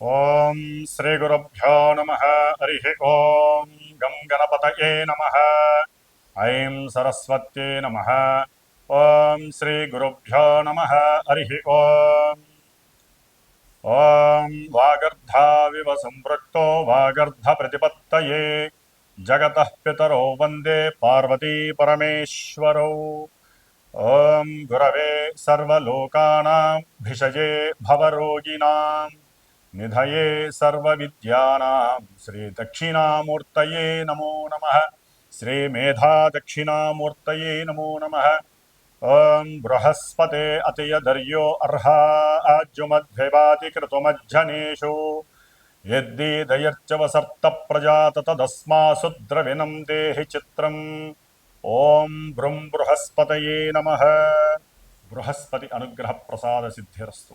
ఓం శ్రీ గురుభ్యో నమ హరి ఓం గం గణపతయే నమ ఐం సరస్వత్యే నమ ఓం శ్రీ గురుభ్యో నమ హరి ఓం ఓం వాగర్ధావివ సంపృక్తో వాగర్ధ ప్రతిపత్తయే జగతః పితరో వందే పార్వతీ పరమేశ్వరౌ ఓం గురవే సర్వలోకానాం భిషజే నిధయే సర్వవిద్యానాం శ్రీ దక్షిణామూర్తయే నమో నమ శ్రీ మేధా దక్షిణామూర్తయే నమో నమ ఓం బృహస్పతే అతియధర్యో అర్హా ఆజ్యుమధ్వివాతి క్రతుమజ్జనేషు యద్దీదయర్చవసర్త ప్రజాత తదస్మాసు ద్రవిణం దేహి చిత్రం ఓం బృం బృహస్పతయే నమ బృహస్పతి అనుగ్రహ ప్రసాద సిద్ధిరస్తు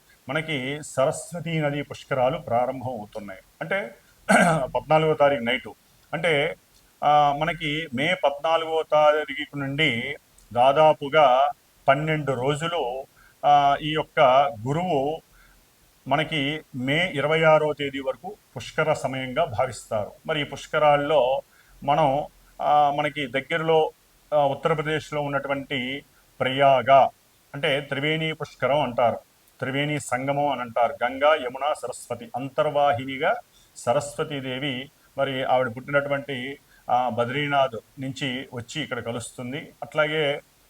మనకి సరస్వతీ నది పుష్కరాలు ప్రారంభం అవుతున్నాయి అంటే పద్నాలుగో తారీఖు నైటు. అంటే మనకి మే పద్నాలుగో తారీఖు నుండి దాదాపుగా పన్నెండు రోజులు ఈ యొక్క గురువు మనకి మే ఇరవై ఆరో తేదీ వరకు పుష్కర సమయంగా భావిస్తారు. మరి ఈ పుష్కరాల్లో మనం మనకి దగ్గరలో ఉత్తరప్రదేశ్లో ఉన్నటువంటి ప్రయాగ అంటే త్రివేణి పుష్కరం అంటారు. త్రివేణి సంగమం అని అంటారు. గంగా యమున సరస్వతి అంతర్వాహినిగా సరస్వతీదేవి మరి ఆవిడ పుట్టినటువంటి బద్రీనాథ్ నుంచి వచ్చి ఇక్కడ కలుస్తుంది. అట్లాగే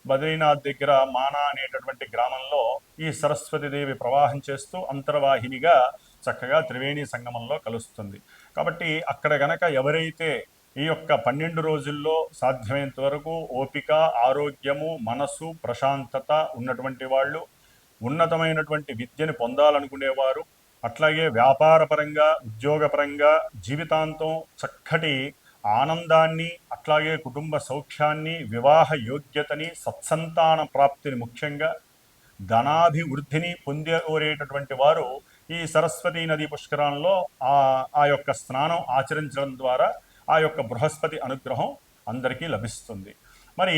బద్రీనాథ్ దగ్గర మానా అనేటటువంటి గ్రామంలో ఈ సరస్వతీదేవి ప్రవాహం చేస్తూ అంతర్వాహినిగా చక్కగా త్రివేణి సంగమంలో కలుస్తుంది. కాబట్టి అక్కడ గనక ఎవరైతే ఈ యొక్క పన్నెండు రోజుల్లో సాధ్యమైనంత వరకు ఓపిక ఆరోగ్యము మనసు ప్రశాంతత ఉన్నటువంటి వాళ్ళు ఉన్నతమైనటువంటి విద్యను పొందాలనుకునేవారు. అట్లాగే వ్యాపారపరంగా ఉద్యోగపరంగా జీవితాంతం చక్కటి ఆనందాన్ని అట్లాగే కుటుంబ సౌఖ్యాన్ని వివాహ యోగ్యతని సత్సంతాన ప్రాప్తిని ముఖ్యంగా ధనాభివృద్ధిని పొందేటటువంటి వారు ఈ సరస్వతీ నదీ పుష్కరాలలో ఆ ఆ యొక్క స్నానం ఆచరించడం ద్వారా ఆ యొక్క బృహస్పతి అనుగ్రహం అందరికీ లభిస్తుంది. మరి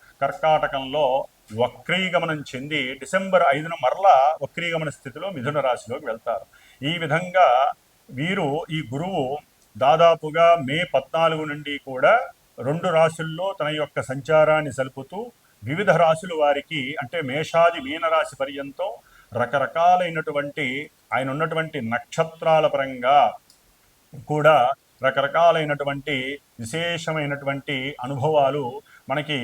కర్కాటకంలో వక్రీగమనం చెంది డిసెంబర్ ఐదున మరలా వక్రీగమన స్థితిలో మిథున రాశిలోకి వెళ్తారు. ఈ విధంగా వీరు ఈ గురువు దాదాపుగా మే పద్నాలుగు నుండి కూడా రెండు రాశుల్లో తన యొక్క సంచారాన్ని సలుపుతూ వివిధ రాశుల వారికి అంటే మేషాది మీనరాశి పర్యంతం రకరకాలైనటువంటి ఆయన ఉన్నటువంటి నక్షత్రాల పరంగా కూడా రకరకాలైనటువంటి విశేషమైనటువంటి అనుభవాలు మనకి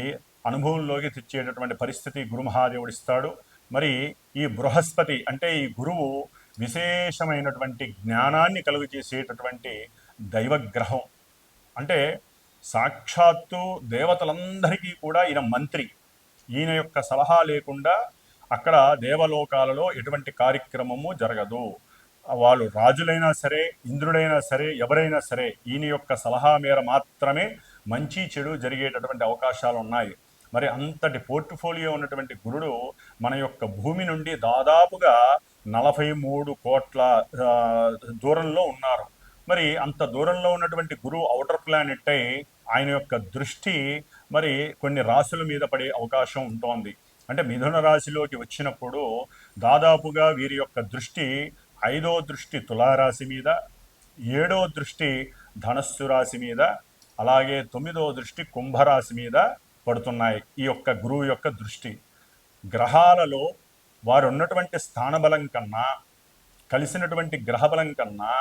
అనుభవంలోకి తెచ్చేటటువంటి పరిస్థితి గురుమహాదేవుడు ఇస్తాడు. మరి ఈ బృహస్పతి అంటే ఈ గురువు విశేషమైనటువంటి జ్ఞానాన్ని కలుగు చేసేటటువంటి దైవగ్రహం. అంటే సాక్షాత్తు దేవతలందరికీ కూడా ఈయన మంత్రి. ఈయన యొక్క సలహా లేకుండా అక్కడ దేవలోకాలలో ఎటువంటి కార్యక్రమము జరగదు. వాళ్ళు రాజులైనా సరే ఇంద్రుడైనా సరే ఎవరైనా సరే ఈయన యొక్క సలహా మేర మాత్రమే మంచి చెడు జరిగేటటువంటి అవకాశాలు ఉన్నాయి మరి అంతటి పోర్ట్ఫోలియో ఉన్నటువంటి గురుడు మన యొక్క భూమి నుండి దాదాపుగా నలభై మూడు కోట్ల దూరంలో ఉన్నారు. మరి అంత దూరంలో ఉన్నటువంటి గురువు అవుటర్ ప్లానెట్ అయి ఆయన యొక్క దృష్టి మరి కొన్ని రాశుల మీద పడే అవకాశం ఉంటోంది. అంటే మిథున రాశిలోకి వచ్చినప్పుడు దాదాపుగా వీరి యొక్క దృష్టి ఐదో దృష్టి తులారాశి మీద ఏడో దృష్టి ధనస్సు రాశి మీద అలాగే తొమ్మిదో దృష్టి కుంభరాశి మీద పడుతున్నాయి. ఈ యొక్క గురువు యొక్క దృష్టి. గ్రహాలలో వారు ఉన్నటువంటి స్థానబలం కన్నా కలిసినటువంటి గ్రహబలం కన్నా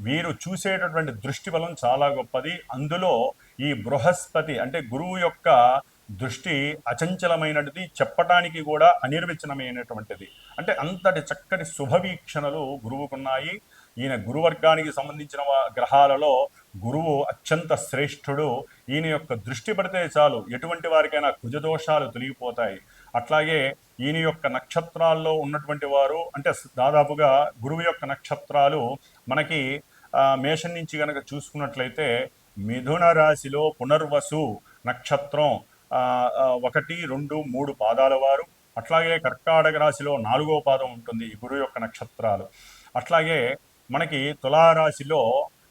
వీరు చూసేటటువంటి దృష్టి బలం చాలా గొప్పది. అందులో ఈ బృహస్పతి అంటే గురువు యొక్క దృష్టి అచంచలమైనది చెప్పటానికి కూడా అనిర్వచనమైనటువంటిది. అంటే అంతటి చక్కటి శుభవీక్షణలు గురువుకున్నాయి. ఈయన గురువర్గానికి సంబంధించిన గ్రహాలలో గురువు అత్యంత శ్రేష్ఠుడు. ఈయన యొక్క దృష్టి పడితే చాలు ఎటువంటి వారికైనా కుజదోషాలు తొలగిపోతాయి. అట్లాగే ఈయన యొక్క నక్షత్రాల్లో ఉన్నటువంటి వారు అంటే దాదాపుగా గురువు యొక్క నక్షత్రాలు మనకి మేషం నుంచి కనుక చూసుకున్నట్లయితే మిథున రాశిలో పునర్వసు నక్షత్రం ఒకటి రెండు మూడు పాదాల వారు. అట్లాగే కర్కాటక రాశిలో నాలుగో పాదం ఉంటుంది ఈ గురువు యొక్క నక్షత్రాలు. అట్లాగే మనకి తులారాశిలో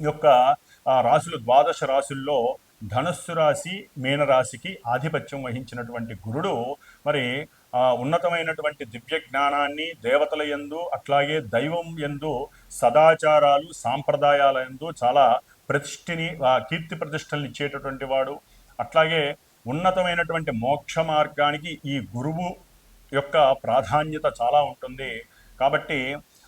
యొక్క రాశులు ద్వాదశ రాశుల్లో ధనస్సు రాశి మీనరాశికి ఆధిపత్యం వహించినటువంటి గురుడు మరి ఉన్నతమైనటువంటి దివ్య జ్ఞానాన్ని దేవతల యందు అట్లాగే దైవం యందు సదాచారాలు సాంప్రదాయాల ఎందు చాలా ప్రతిష్ఠిని కీర్తి ప్రతిష్టలను ఇచ్చేటటువంటి వాడు. అట్లాగే ఉన్నతమైనటువంటి మోక్ష మార్గానికి ఈ గురువు యొక్క ప్రాధాన్యత చాలా ఉంటుంది. కాబట్టి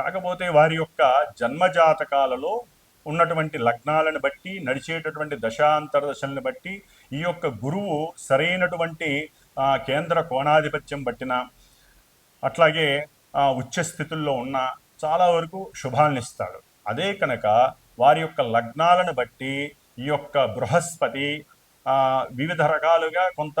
కాకపోతే వారి యొక్క జన్మజాతకాలలో ఉన్నటువంటి లగ్నాలను బట్టి నడిచేటటువంటి దశాంతర దశలను బట్టి ఈ యొక్క గురువు సరైనటువంటి కేంద్ర కోణాధిపత్యం బట్టిన అట్లాగే ఆ, ఉచ్చ స్థితుల్లో ఉన్న చాలా వరకు శుభాలనిస్తాడు అదే కనుక వారి యొక్క లగ్నాలను బట్టి ఈ యొక్క బృహస్పతి వివిధ రకాలుగా కొంత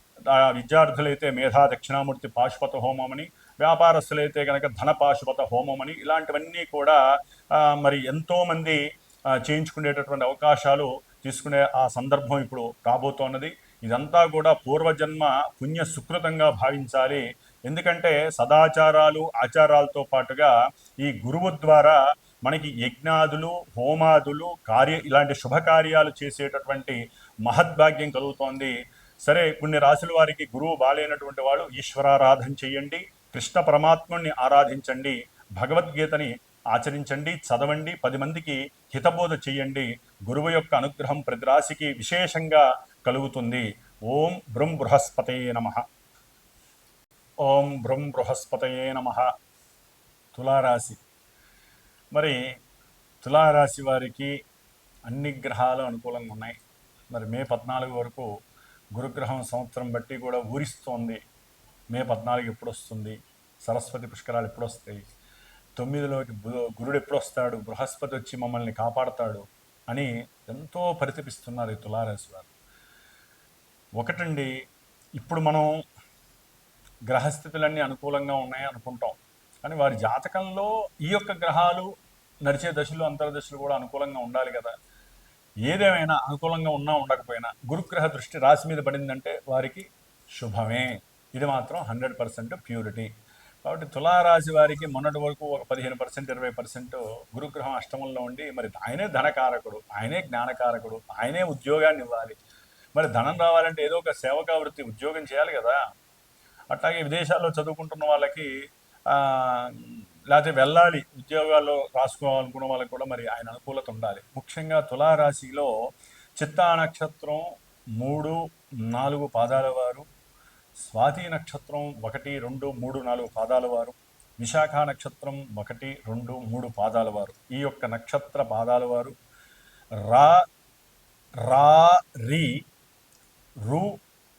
విద్యార్థులైతే మేధా దక్షిణామూర్తి పాశుపత హోమమని వ్యాపారస్తులైతే కనుక ధన పాశుపత హోమమని ఇలాంటివన్నీ కూడా మరి ఎంతోమంది చేయించుకునేటటువంటి అవకాశాలు తీసుకునే ఆ సందర్భం ఇప్పుడు రాబోతోన్నది. ఇదంతా కూడా పూర్వజన్మ పుణ్య సుకృతంగా భావించాలి. ఎందుకంటే సదాచారాలు ఆచారాలతో పాటుగా ఈ గురువు ద్వారా మనకి యజ్ఞాదులు హోమాదులు కార్య ఇలాంటి శుభకార్యాలు చేసేటటువంటి మహద్భాగ్యం కలుగుతోంది. సరే కొన్ని రాసుల వారికి గురువు బాలేనటువంటి వాడు ఈశ్వరారాధన చేయండి కృష్ణ పరమాత్ముణ్ణి ఆరాధించండి భగవద్గీతని ఆచరించండి చదవండి పది మందికి హితబోధ చేయండి గురువు యొక్క అనుగ్రహం ప్రతి రాశికి విశేషంగా కలుగుతుంది. ఓం బృం బృహస్పతయే నమ. ఓం బృం బృహస్పతయే నమ. తులారాశి. మరి తులారాశి వారికి అన్ని గ్రహాలు అనుకూలంగా ఉన్నాయి. మరి మే పద్నాలుగు వరకు గురుగ్రహం సంవత్సరం బట్టి కూడా ఊరిస్తోంది. మే పద్నాలుగు ఎప్పుడు వస్తుంది సరస్వతి పుష్కరాలు ఎప్పుడు వస్తాయి తొమ్మిదిలోకి గురుడు ఎప్పుడు వస్తాడు బృహస్పతి వచ్చి మమ్మల్ని కాపాడతాడు అని ఎంతో పరితపిస్తున్నారు ఈ తులారాశి వారు. ఒకటండి ఇప్పుడు మనం గ్రహస్థితులన్నీ అనుకూలంగా ఉన్నాయి అనుకుంటాం. కానీ వారి జాతకంలో ఈ యొక్క గ్రహాలు నడిచే దశలు అంతర్దశలు కూడా అనుకూలంగా ఉండాలి కదా. ఏదేమైనా అనుకూలంగా ఉన్నా ఉండకపోయినా గురుగ్రహ దృష్టి రాశి మీద పడిందంటే వారికి శుభమే. ఇది మాత్రం హండ్రెడ్ పర్సెంట్ ప్యూరిటీ. కాబట్టి తులారాశి వారికి మొన్నటి వరకు ఒక పదిహేను పర్సెంట్ ఇరవై పర్సెంట్ గురుగ్రహం అష్టమంలో ఉండి మరి ఆయనే ధనకారకుడు ఆయనే జ్ఞానకారకుడు ఆయనే ఉద్యోగాన్ని ఇవ్వాలి. మరి ధనం రావాలంటే ఏదో ఒక సేవకా వృత్తి ఉద్యోగం చేయాలి కదా. అట్లాగే విదేశాల్లో చదువుకుంటున్న వాళ్ళకి లేకపోతే వెళ్ళాలి ఉద్యోగాల్లో రాసుకోవాలనుకున్న వాళ్ళకి కూడా మరి ఆయన అనుకూలత ఉండాలి. ముఖ్యంగా తులారాశిలో చిత్తా నక్షత్రం మూడు నాలుగు పాదాల వారు స్వాతి నక్షత్రం ఒకటి రెండు మూడు నాలుగు పాదాల వారు విశాఖ నక్షత్రం ఒకటి రెండు మూడు పాదాల వారు. ఈ యొక్క నక్షత్ర పాదాల వారు రా రా రి రు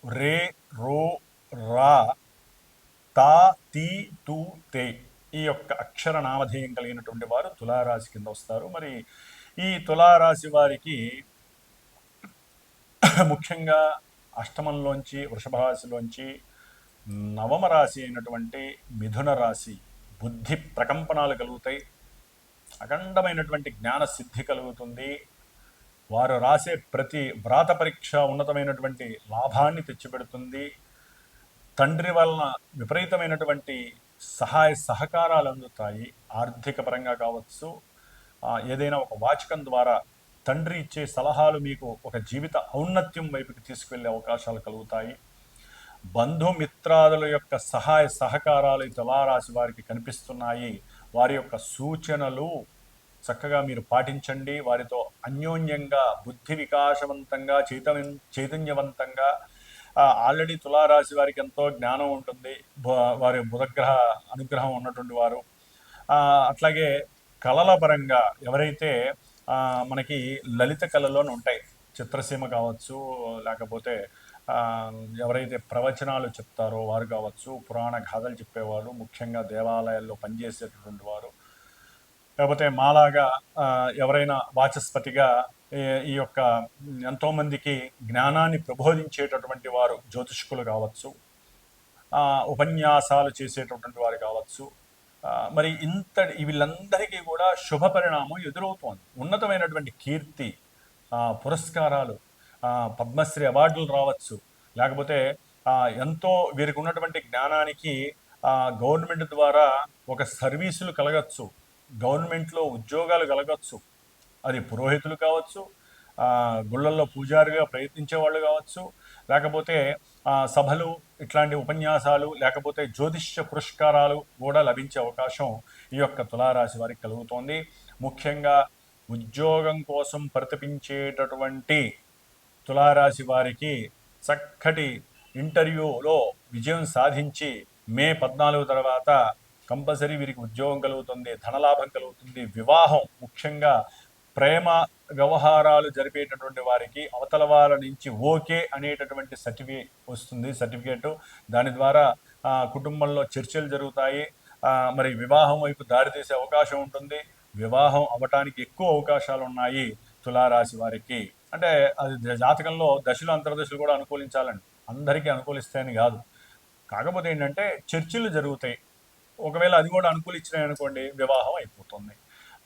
రే రో రా తా తీ తూ తే. ఈ యొక్క అక్షర నామధేయం కలిగినటువంటి వారు తులారాశి కింద వస్తారు. మరి ఈ తులారాశి వారికి ముఖ్యంగా అష్టమంలోంచి వృషభరాశిలోంచి నవమ రాశి అయినటువంటి మిథున రాశి బుద్ధి ప్రకంపనాలు కలుగుతాయి. అఖండమైనటువంటి జ్ఞాన సిద్ధి కలుగుతుంది. వారు రాసే ప్రతి వ్రాత పరీక్ష ఉన్నతమైనటువంటి లాభాన్ని తెచ్చిపెడుతుంది. తండ్రి వలన విపరీతమైనటువంటి సహాయ సహకారాలు అందుతాయి ఆర్థిక పరంగా కావచ్చు ఏదైనా ఒక వాచకం ద్వారా తండ్రి ఇచ్చే సలహాలు మీకు ఒక జీవిత ఔన్నత్యం వైపుకి తీసుకువెళ్ళే అవకాశాలు కలుగుతాయి. బంధుమిత్రాదుల యొక్క సహాయ సహకారాలు తులారాశి వారికి కనిపిస్తున్నాయి. వారి యొక్క సూచనలు చక్కగా మీరు పాటించండి. వారితో అన్యోన్యంగా బుద్ధి వికాసవంతంగా చైతన్య చైతన్యవంతంగా ఆల్రెడీ తులారాశి వారికి ఎంతో జ్ఞానం ఉంటుంది. బు- వారి బుధగ్రహ అనుగ్రహం ఉన్నటువంటి వారు. అట్లాగే కళల పరంగా ఎవరైతే మనకి లలిత కళలోనే ఉంటాయి. చిత్రసీమ కావచ్చు లేకపోతే ఎవరైతే ప్రవచనాలు చెప్తారో వారు కావచ్చు పురాణ గాథలు చెప్పేవారు ముఖ్యంగా దేవాలయాల్లో పనిచేసేటటువంటి వారు. లేకపోతే మాలాగా ఎవరైనా వాచస్పతిగా ఈ- ఈ యొక్క ఎంతోమందికి జ్ఞానాన్ని ప్రబోధించేటటువంటి వారు జ్యోతిష్కులు కావచ్చు ఉపన్యాసాలు చేసేటటువంటి వారు కావచ్చు మరి ఇంత వీళ్ళందరికీ కూడా శుభ పరిణామం ఎదురవుతోంది. ఉన్నతమైనటువంటి కీర్తి పురస్కారాలు పద్మశ్రీ అవార్డులు రావచ్చు. లేకపోతే ఎంతో వీరికి ఉన్నటువంటి జ్ఞానానికి గవర్నమెంట్ ద్వారా ఒక సర్వీసులు కలగచ్చు. గవర్నమెంట్లో ఉద్యోగాలు కలగచ్చు. అది పురోహితులు కావచ్చు గుళ్ళల్లో పూజారిగా ప్రయత్నించే వాళ్ళు కావచ్చు లేకపోతే సభలు ఇట్లాంటి ఉపన్యాసాలు లేకపోతే జ్యోతిష్య పురస్కారాలు కూడా లభించే అవకాశం ఈ యొక్క తులారాశి వారికి కలుగుతోంది. ముఖ్యంగా ఉద్యోగం కోసం ప్రతిపించేటటువంటి తులారాశి వారికి చక్కటి ఇంటర్వ్యూలో విజయం సాధించి మే పద్నాలుగు తర్వాత కంపల్సరీ వీరికి ఉద్యోగం కలుగుతుంది ధనలాభం కలుగుతుంది వివాహం ముఖ్యంగా ప్రేమ వ్యవహారాలు జరిపేటటువంటి వారికి అవతల వాళ్ళ నుంచి ఓకే అనేటటువంటి సర్టిఫికేట్ వస్తుంది సర్టిఫికేట్. దాని ద్వారా కుటుంబంలో చర్చలు జరుగుతాయి. మరి వివాహం వైపు దారితీసే అవకాశం ఉంటుంది. వివాహం అవ్వటానికి ఎక్కువ అవకాశాలు ఉన్నాయి తులారాశి వారికి. అంటే అది జాతకంలో దశలు అంతర్దశలు కూడా అనుకూలించాలండి. అందరికీ అనుకూలిస్తాయని కాదు. కాకపోతే ఏంటంటే చర్చలు జరుగుతాయి. ఒకవేళ అది కూడా అనుకూలించినాయి అనుకోండి వివాహం అయిపోతుంది.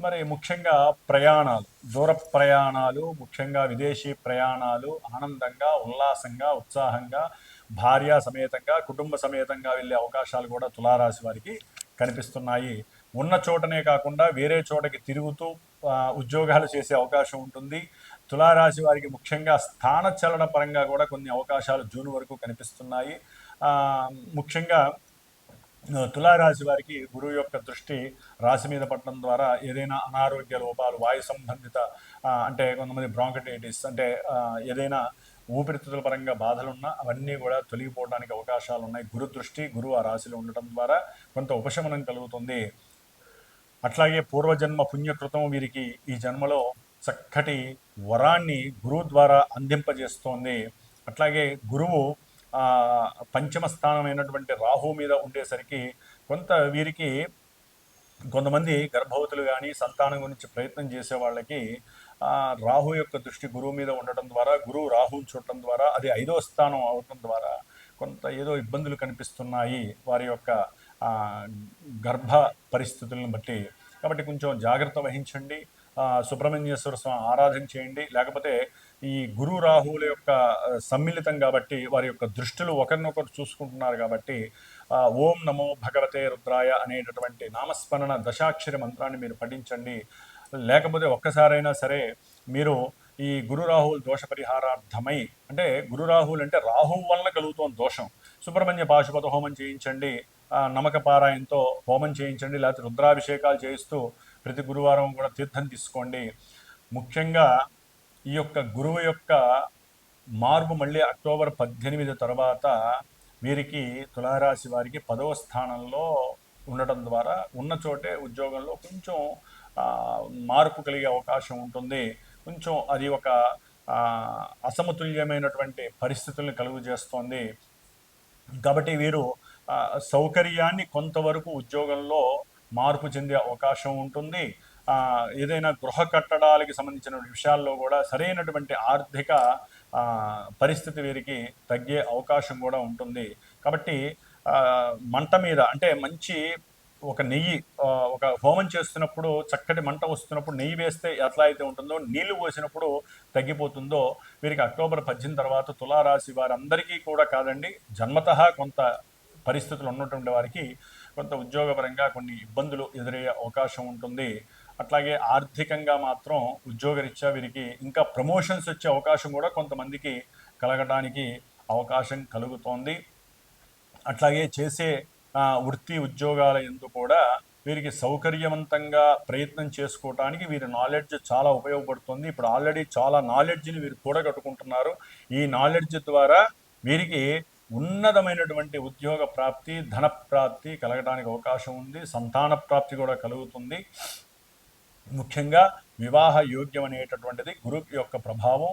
మరి ముఖ్యంగా ప్రయాణాలు దూర ప్రయాణాలు ముఖ్యంగా విదేశీ ప్రయాణాలు ఆనందంగా ఉల్లాసంగా ఉత్సాహంగా భార్య సమేతంగా కుటుంబ సమేతంగా వెళ్ళే అవకాశాలు కూడా తులారాశి వారికి కనిపిస్తున్నాయి. ఉన్న చోటనే కాకుండా వేరే చోటకి తిరుగుతూ ఉద్యోగాలు చేసే అవకాశం ఉంటుంది. తులారాశి వారికి ముఖ్యంగా స్థానచలన పరంగా కూడా కొన్ని అవకాశాలు జూన్ వరకు కనిపిస్తున్నాయి. ముఖ్యంగా తులారాశి వారికి గురువు యొక్క దృష్టి రాశి మీద పడటం ద్వారా ఏదైనా అనారోగ్య లోపాలు వాయు సంబంధిత అంటే కొంతమంది బ్రాంకటైటిస్ అంటే ఏదైనా ఊపిరితిత్తుల పరంగా బాధలున్నా అవన్నీ కూడా తొలగిపోవడానికి అవకాశాలు ఉన్నాయి గురు దృష్టి గురువు ఆ రాశిలో ఉండటం ద్వారా కొంత ఉపశమనం కలుగుతుంది. అట్లాగే పూర్వజన్మ పుణ్యకృతం వీరికి ఈ జన్మలో చక్కటి వరాన్ని గురువు ద్వారా అందింపజేస్తోంది. అట్లాగే గురువు పంచమ స్థానమైనటువంటి రాహు మీద ఉండేసరికి కొంత వీరికి కొంతమంది గర్భవతులు కానీ సంతానం గురించి ప్రయత్నం చేసే వాళ్ళకి రాహు యొక్క దృష్టి గురువు మీద ఉండటం ద్వారా గురువు రాహుని చూడటం ద్వారా అది ఐదో స్థానం అవటం ద్వారా కొంత ఏదో ఇబ్బందులు కనిపిస్తున్నాయి వారి యొక్క గర్భ పరిస్థితులను బట్టి. కాబట్టి కొంచెం జాగ్రత్త వహించండి. సుబ్రహ్మణ్యేశ్వర స్వామి ఆరాధన చేయండి. లేకపోతే ఈ గురు రాహువుల యొక్క సమ్మిళితం కాబట్టి వారి యొక్క దృష్టిలు ఒకరినొకరు చూసుకుంటున్నారు కాబట్టి ఓం నమో భగవతే రుద్రాయ అనేటటువంటి నామస్మరణ దశాక్షరి మంత్రాన్ని మీరు పఠించండి. లేకపోతే ఒక్కసారైనా సరే మీరు ఈ గురు రాహువుల దోష పరిహారార్థమై అంటే గురు రాహువులు అంటే రాహువు వలన కలుగుతోంది దోషం. సుబ్రహ్మణ్య పాశుపత హోమం చేయించండి నమక పారాయంతో హోమం చేయించండి లేకపోతే రుద్రాభిషేకాలు చేయిస్తూ ప్రతి గురువారం కూడా తీర్థం తీసుకోండి. ముఖ్యంగా ఈ యొక్క గురువు యొక్క మార్పు మళ్ళీ అక్టోబర్ పద్దెనిమిది తర్వాత వీరికి తులారాశి వారికి పదవ స్థానంలో ఉండటం ద్వారా ఉన్న చోటే ఉద్యోగంలో కొంచెం మార్పు కలిగే అవకాశం ఉంటుంది. కొంచెం అది ఒక అసమతుల్యమైనటువంటి పరిస్థితుల్ని కలుగు చేస్తోంది. కాబట్టి వీరు సౌకర్యాన్ని కొంతవరకు ఉద్యోగంలో మార్పు చెందే అవకాశం ఉంటుంది. ఏదైనా గృహ కట్టడాలకి సంబంధించిన విషయాల్లో కూడా సరైనటువంటి ఆర్థిక పరిస్థితి వీరికి తగ్గే అవకాశం కూడా ఉంటుంది. కాబట్టి మంట మీద అంటే మంచి ఒక నెయ్యి ఒక హోమం చేస్తున్నప్పుడు చక్కటి మంట వస్తున్నప్పుడు నెయ్యి వేస్తే ఎట్లా అయితే ఉంటుందో నీళ్ళు పోసినప్పుడు తగ్గిపోతుందో వీరికి అక్టోబర్ పద్దెనిమిది తర్వాత తులారాశి వారందరికీ కూడా కాదండి జన్మత కొంత పరిస్థితులు ఉన్నటువంటి వారికి కొంత ఉద్యోగపరంగా కొన్ని ఇబ్బందులు ఎదురయ్యే అవకాశం ఉంటుంది. అట్లాగే ఆర్థికంగా మాత్రం ఉద్యోగరీత్యా వీరికి ఇంకా ప్రమోషన్స్ వచ్చే అవకాశం కూడా కొంతమందికి కలగడానికి అవకాశం కలుగుతోంది. అట్లాగే చేసే వృత్తి ఉద్యోగాల ఎందు కూడా వీరికి సౌకర్యవంతంగా ప్రయత్నం చేసుకోవటానికి వీరి నాలెడ్జ్ చాలా ఉపయోగపడుతుంది. ఇప్పుడు ఆల్రెడీ చాలా నాలెడ్జ్ని వీరు కూడగట్టుకుంటున్నారు. ఈ నాలెడ్జ్ ద్వారా వీరికి ఉన్నతమైనటువంటి ఉద్యోగ ప్రాప్తి ధన ప్రాప్తి కలగడానికి అవకాశం ఉంది. సంతాన ప్రాప్తి కూడా కలుగుతుంది. ముఖ్యంగా వివాహ యోగ్యం అనేటటువంటిది గురు యొక్క ప్రభావం.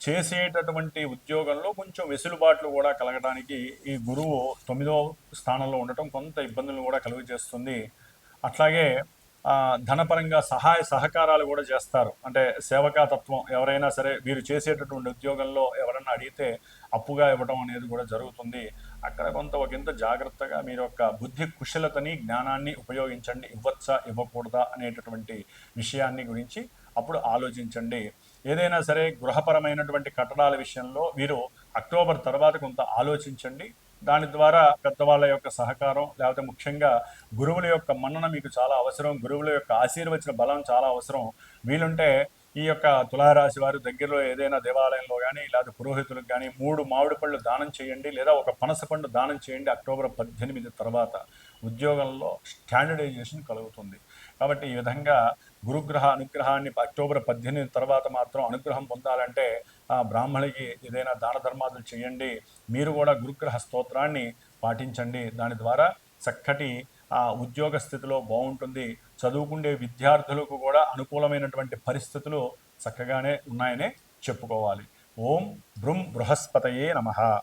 చేసేటటువంటి ఉద్యోగంలో కొంచెం వెసులుబాట్లు కూడా కలగడానికి ఈ గురువు తొమ్మిదో స్థానంలో ఉండటం కొంత ఇబ్బందులు కూడా కలుగు చేస్తుంది అట్లాగే ధనపరంగా సహాయ సహకారాలు కూడా చేస్తారు. అంటే సేవకా తత్వం ఎవరైనా సరే వీరు చేసేటటువంటి ఉద్యోగంలో ఎవరైనా అడిగితే అప్పుగా ఇవ్వడం అనేది కూడా జరుగుతుంది. అక్కడ కొంత ఒకంత జాగ్రత్తగా మీరు యొక్క బుద్ధి కుశలతని జ్ఞానాన్ని ఉపయోగించండి. ఇవ్వచ్చా ఇవ్వకూడదా అనేటటువంటి విషయాన్ని గురించి అప్పుడు ఆలోచించండి. ఏదైనా సరే గృహపరమైనటువంటి కట్టడాల విషయంలో మీరు అక్టోబర్ తర్వాత కొంత ఆలోచించండి. దాని ద్వారా పెద్దవాళ్ళ యొక్క సహకారం లేకపోతే ముఖ్యంగా గురువుల యొక్క మన్నన మీకు చాలా అవసరం గురువుల యొక్క ఆశీర్వచన బలం చాలా అవసరం. వీలుంటే ఈ యొక్క తులారాశి వారి దగ్గరలో ఏదైనా దేవాలయంలో కానీ లేదా పురోహితులకు కానీ మూడు మామిడి పళ్ళు దానం చేయండి లేదా ఒక పనస పండు దానం చేయండి అక్టోబర్ పద్దెనిమిది తర్వాత. ఉద్యోగంలో స్టాండర్డైజేషన్ కలుగుతుంది. కాబట్టి ఈ విధంగా గురుగ్రహ అనుగ్రహాన్ని అక్టోబర్ పద్దెనిమిది తర్వాత మాత్రం అనుగ్రహం పొందాలంటే ఆ బ్రాహ్మణికి ఏదైనా దాన ధర్మాదులు చేయండి. మీరు కూడా గురుగ్రహ స్తోత్రాన్ని పాటించండి. దాని ద్వారా చక్కటి ఉద్యోగ స్థితిలో బాగుంటుంది. చదువుకుండే విద్యార్థులకు కూడా అనుకూలమైనటువంటి పరిస్థితులు చక్కగానే ఉన్నాయనే చెప్పుకోవాలి. ఓం బృం బృహస్పతయే నమః.